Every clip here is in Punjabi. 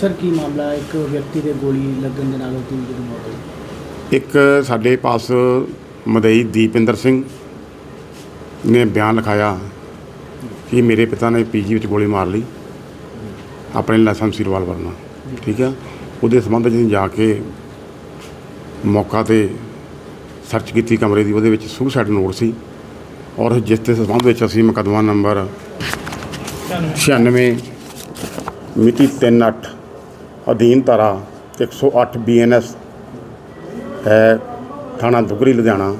ਸਰ ਕੀ ਮਾਮਲਾ ਹੈ? ਇੱਕ ਵਿਅਕਤੀ ਦੇ ਗੋਲੀ ਲੱਗਣ ਦੇ ਨਾਲ ਉਹਦੀ ਜਿਹੜੀ ਮੌਤ ਹੋਈ। ਇੱਕ ਸਾਡੇ ਪਾਸ ਮਦਈ ਦੀਪਿੰਦਰ ਸਿੰਘ ਨੇ ਬਿਆਨ ਲਿਖਾਇਆ ਕਿ ਮੇਰੇ ਪਿਤਾ ਨੇ ਪੀਜੀ ਵਿੱਚ ਗੋਲੀ ਮਾਰ ਲਈ। ਆਪਣੇ ਲਾਇਸੈਂਸੀ ਰਿਵਾਲਵਰ ਨਾਲ ਠੀਕ ਆ? ਉਹਦੇ ਸੰਬੰਧ 'ਚ ਅਸੀਂ ਜਾ ਕੇ ਮੌਕਾ ਤੇ ਸਰਚ ਕੀਤੀ ਕਮਰੇ ਦੀ। ਉਹਦੇ ਵਿੱਚ ਸੁਸਾਈਡ ਨੋਟ ਸੀ। ਔਰ ਜਿਸ ਦੇ ਸੰਬੰਧ ਵਿੱਚ ਅਸੀਂ ਮੁਕੱਦਮਾ ਨੰਬਰ 96 ਮਿਤੀ 38 ਅਧੀਨ ਧਾਰਾ 108 ਬੀਐਨਐਸ ਹੈ ਥਾਣਾ ਦੁਗਰੀ ਲੁਧਿਆਣਾ।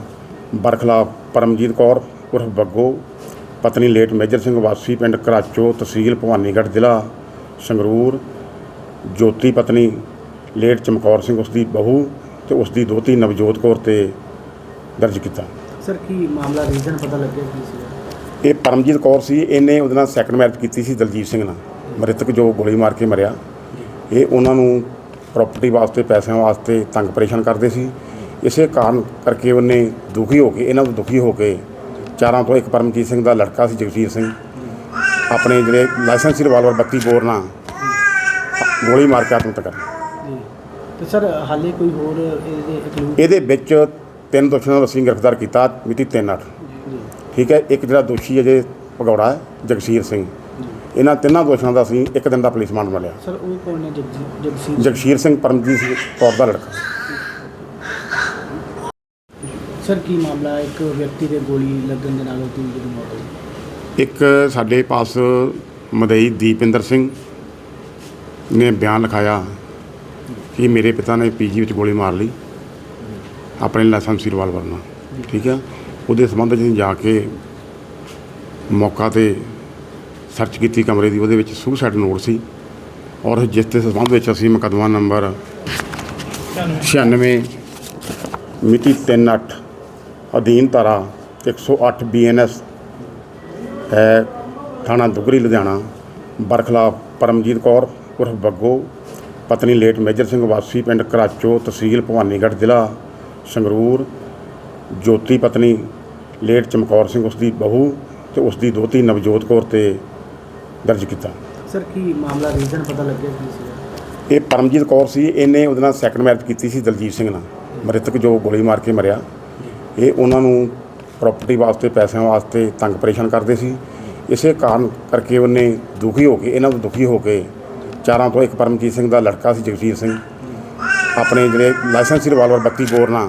ਬਰਖਲਾਫ ਪਰਮਜੀਤ ਕੌਰ ਉਰਫ ਬੱਗੋ। ਪਤਨੀ ਲੇਟ ਮੇਜਰ ਸਿੰਘ ਵਾਸੀ ਪਿੰਡ ਕਰਾਚੋ ਤਹਿਸੀਲ ਭਵਾਨੀਗੜ੍ਹ ਜ਼ਿਲ੍ਹਾ ਸੰਗਰੂਰ। ਜੋਤੀ ਪਤਨੀ ਲੇਟ ਚਮਕੌਰ ਸਿੰਘ ਉਸ ਦੀ ਬਹੂ ਤੇ ਉਸ ਦੀ ਦੋਤੀ ਨਵਜੋਤ ਕੌਰ ਤੇ ਦਰਜ ਕੀਤਾ। ਸਰ ਕੀ ਮਾਮਲਾ ਰੀਜ਼ਨ ਪਤਾ ਲੱਗਿਆ ਕੀ ਸੀ? ਇਹ ਪਰਮਜੀਤ ਕੌਰ ਸੀ ਇਹਨੇ ਉਹਦੇ ਨਾਲ ਸੈਕੰਡ ਮੈਰਿਜ ਕੀਤੀ ਸੀ ਦਲਜੀਤ ਸਿੰਘ ਨਾਲ। ਮ੍ਰਿਤਕ ਜੋ ਗੋਲੀ ਮਾਰ ਕੇ ਮਰਿਆ। ਇਹ ਉਹਨਾਂ ਨੂੰ ਪ੍ਰਾਪਰਟੀ ਵਾਸਤੇ ਪੈਸਿਆਂ ਵਾਸਤੇ ਤੰਗ ਪਰੇਸ਼ਾਨ ਕਰਦੇ ਸੀ। ਇਸੇ ਕਾਰਨ ਕਰਕੇ ਉਹਨੇ ਦੁਖੀ ਹੋ ਕੇ ਇਹਨਾਂ ਤੋਂ ਦੁਖੀ ਹੋ ਕੇ ਚਾਰਾਂ ਤੋਂ ਇੱਕ ਪਰਮਜੀਤ ਸਿੰਘ ਦਾ ਲੜਕਾ ਸੀ ਜਗਜੀਤ ਸਿੰਘ। ਆਪਣੇ ਜਿਹੜੇ ਲਾਇਸੈਂਸੀ ਰਿਵਾਲਵਰ 32 ਬੋਰ ਨਾਲ ਗੋਲੀ ਮਾਰ ਕੇ ਆਤਮ ਹੱਤਿਆ ਕਰ ਜੀ। ਤੇ ਸਰ ਹਾਲੇ ਕੋਈ ਹੋਰ ਇਹਦੇ ਵਿੱਚ ਤਿੰਨ ਦੋਸ਼ੀਆਂ ਨੂੰ ਅਸੀਂ ਗ੍ਰਿਫਤਾਰ ਕੀਤਾ ਮਿਤੀ 3/8 ਜੀ। ਠੀਕ ਹੈ ਇੱਕ ਜਿਹੜਾ ਦੋਸ਼ੀ ਅਜੇ ਭਗੌੜਾ ਹੈ ਜਗਸੀਰ ਸਿੰਘ। ਇਹਨਾਂ ਤਿੰਨਾਂ ਦੋਸ਼ੀਆਂ ਦਾ ਅਸੀਂ ਇੱਕ ਦਿਨ ਦਾ ਪੁਲਿਸ ਰਿਮਾਂਡ ਮਿਲਿਆ ਸਰ ਉਹ ਕੌਣ ਨੇ? ਜਗਜੀ ਜਗਸੀਰ। ਜਗਸੀਰ ਸਿੰਘ ਪਰਮਜੀਤ ਸਿੰਘ ਕੌਰ ਦਾ ਲੜਕਾ। ਸਰ ਕੀ ਮਾਮਲਾ ਹੈ? ਇੱਕ ਵਿਅਕਤੀ ਦੇ ਗੋਲੀ ਲੱਗਣ ਦੇ ਨਾਲ ਉਹਦੀ ਜਿਹੜੀ ਮੌਤ ਹੋਈ। ਇੱਕ ਸਾਡੇ ਪਾਸ ਮਦਈ ਦੀਪਿੰਦਰ ਸਿੰਘ ਨੇ ਬਿਆਨ ਲਿਖਾਇਆ ਕਿ ਮੇਰੇ ਪਿਤਾ ਨੇ ਪੀਜੀ ਵਿੱਚ ਗੋਲੀ ਮਾਰ ਲਈ ਆਪਣੇ ਲਾਇਸੈਂਸੀ ਰਿਵਾਲਵਰ ਨਾਲ। ਠੀਕ ਆ ਉਹਦੇ ਸੰਬੰਧ 'ਚ ਅਸੀਂ ਜਾ ਕੇ ਮੌਕਾ ਤੇ ਸਰਚ ਕੀਤੀ ਕਮਰੇ ਦੀ, ਉਹਦੇ ਵਿੱਚ ਸੂਸਾਈਡ ਨੋਟ ਸੀ। ਔਰ ਜਿਸ ਦੇ ਸੰਬੰਧ ਵਿੱਚ ਅਸੀਂ ਮੁਕੱਦਮਾ ਨੰਬਰ 96 ਮਿਤੀ 38 ਅਧੀਨ ਧਾਰਾ 108 ਬੀਐਨਐਸ ਹੈ, ਥਾਣਾ ਦੁਗਰੀ, ਲੁਧਿਆਣਾ ਬਰਖਲਾਫ ਪਰਮਜੀਤ ਕੌਰ, ਉਰਫ ਬੱਗੋ, ਪਤਨੀ ਲੇਟ ਮੇਜਰ ਸਿੰਘ ਵਾਸੀ, ਪਿੰਡ ਕਰਾਚੋ, ਤਹਿਸੀਲ ਭਵਾਨੀਗੜ੍ਹ, ਜ਼ਿਲ੍ਹਾ ਸੰਗਰੂਰ, ਜੋਤੀ ਪਤਨੀ ਲੇਟ ਚਮਕੌਰ ਸਿੰਘ ਉਸ ਦੀ ਬਹੂ ਤੇ ਉਸ ਦੀ ਦੋਤੀ ਨਵਜੋਤ ਕੌਰ ਤੇ ਦਰਜ ਕੀਤਾ। ਸਰ ਕੀ ਮਾਮਲਾ ਰੀਜ਼ਨ ਪਤਾ ਲੱਗਿਆ ਕੀ ਸੀ ਇਹ ਪਰਮਜੀਤ ਕੌਰ ਸੀ ਇਹਨੇ ਉਹਦੇ ਨਾਲ ਸੈਕੰਡ ਮੈਰਿਜ ਕੀਤੀ ਸੀ ਦਲਜੀਤ ਸਿੰਘ ਨਾਲ। ਮ੍ਰਿਤਕ ਜੋ ਗੋਲੀ ਮਾਰ ਕੇ ਮਰਿਆ। ਇਹ ਉਹਨਾਂ ਨੂੰ ਪ੍ਰਾਪਰਟੀ ਵਾਸਤੇ ਪੈਸਿਆਂ ਵਾਸਤੇ ਤੰਗ ਪਰੇਸ਼ਾਨ ਕਰਦੇ ਸੀ। ਇਸੇ ਕਾਰਨ ਕਰਕੇ ਉਹਨੇ ਦੁਖੀ ਹੋ ਕੇ ਇਹਨਾਂ ਤੋਂ ਦੁਖੀ ਹੋ ਕੇ ਚਾਰਾਂ ਤੋਂ ਇੱਕ ਪਰਮਜੀਤ ਸਿੰਘ ਦਾ ਲੜਕਾ ਸੀ ਜਗਸੀਰ ਸਿੰਘ। ਆਪਣੇ ਜਿਹੜੇ ਲਾਇਸੈਂਸੀ ਰਿਵਾਲਵਰ 32 ਬੋਰ ਨਾਲ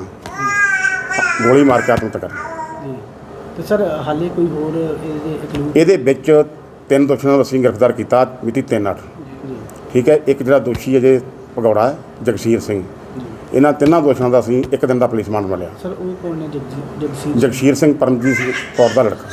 ਗੋਲੀ ਮਾਰ ਕੇ ਆਤਮ ਹੱਤਿਆ ਕਰ ਤੇ ਸਰ ਹਾਲੇ ਕੋਈ ਹੋਰ ਇਹਦੇ ਵਿੱਚ ਤਿੰਨ ਦੋਸ਼ੀਆਂ ਨੂੰ ਅਸੀਂ ਗ੍ਰਿਫਤਾਰ ਕੀਤਾ ਮਿਤੀ 3/8 ਜੀ ਠੀਕ ਹੈ ਇੱਕ ਜਿਹੜਾ ਦੋਸ਼ੀ ਅਜੇ ਭਗੌੜਾ ਹੈ ਜਗਸੀਰ ਸਿੰਘ। ਇਹਨਾਂ ਤਿੰਨਾਂ ਦੋਸ਼ੀਆਂ ਦਾ ਅਸੀਂ ਇੱਕ ਦਿਨ ਦਾ ਪੁਲਿਸ ਰਿਮਾਂਡ ਮਿਲਿਆ ਸਰ ਉਹ ਕੌਣ ਨੇ? ਜਗਸੀਰ ਜਗਸੀਰ ਸਿੰਘ ਪਰਮਜੀਤ ਸਿੰਘ ਕੌਰ ਦਾ ਲੜਕਾ।